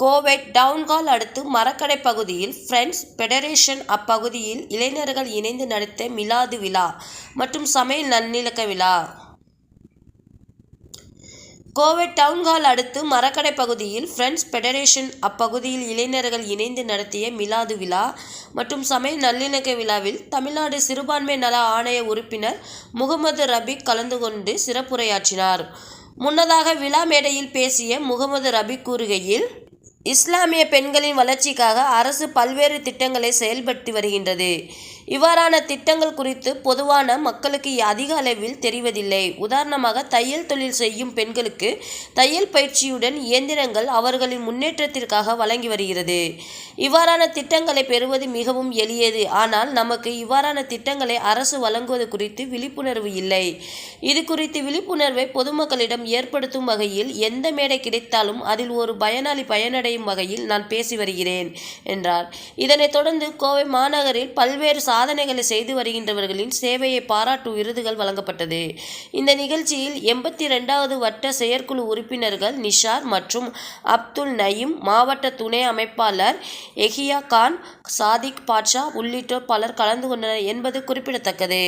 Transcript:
Kovai town hall அடுத்து மரக்கடை பகுதியில் friends federation அப்பகுதியில் இளைஞர்கள் இணைந்து நடத்திய மிலாது விழா மற்றும் சமையல் நல்லிணக்க விழா. கோவை டவுன்ஹால் அடுத்து மரக்கடை பகுதியில் ஃப்ரெண்ட்ஸ் பெடரேஷன் அப்பகுதியில் இளைஞர்கள் இணைந்து நடத்திய மிலாது விழா மற்றும் சமய நல்லிணக்க விழாவில் தமிழ்நாடு சிறுபான்மை நல ஆணைய உறுப்பினர் முகமது ரபிக் கலந்து கொண்டு சிறப்புரையாற்றினார். முன்னதாக விழா மேடையில் பேசிய முகமது ரபிக் கூறுகையில் இஸ்லாமிய பெண்களின் வளர்ச்சிக்காக அரசு பல்வேறு திட்டங்களை செயல்படுத்தி வருகின்றது. இவ்வாறான திட்டங்கள் குறித்து பொதுவான மக்களுக்கு அதிக அளவில் தெரிவதில்லை. உதாரணமாக தையல் தொழில் செய்யும் பெண்களுக்கு தையல் பயிற்சியுடன் இயந்திரங்கள் அவர்களின் முன்னேற்றத்திற்காக வழங்கி வருகிறது. இவ்வாறான திட்டங்களை பெறுவது மிகவும் எளியது. ஆனால் நமக்கு இவ்வாறான திட்டங்களை அரசு வழங்குவது குறித்து விழிப்புணர்வு இல்லை. இது குறித்து விழிப்புணர்வை பொதுமக்களிடம் ஏற்படுத்தும் வகையில் எந்த மேடை கிடைத்தாலும் அதில் ஒரு பயனாளி பயனடையும் வகையில் நான் பேசி வருகிறேன் என்றார். இதனைத் தொடர்ந்து கோவை மாநகரில் பல்வேறு சாதனைகளை செய்து வருகின்றவர்களின் சேவையை பாராட்டு விருதுகள் வழங்கப்பட்டது. இந்த நிகழ்ச்சியில் எண்பத்தி ரெண்டாவது வட்ட செயற்குழு உறுப்பினர்கள் நிஷார் மற்றும் அப்துல் நயீம் மாவட்ட துணை அமைப்பாளர் எஹியா கான் சாதிக் பாட்ஷா உள்ளிட்டோர் பலர் கலந்து கொண்டனர் என்பது குறிப்பிடத்தக்கது.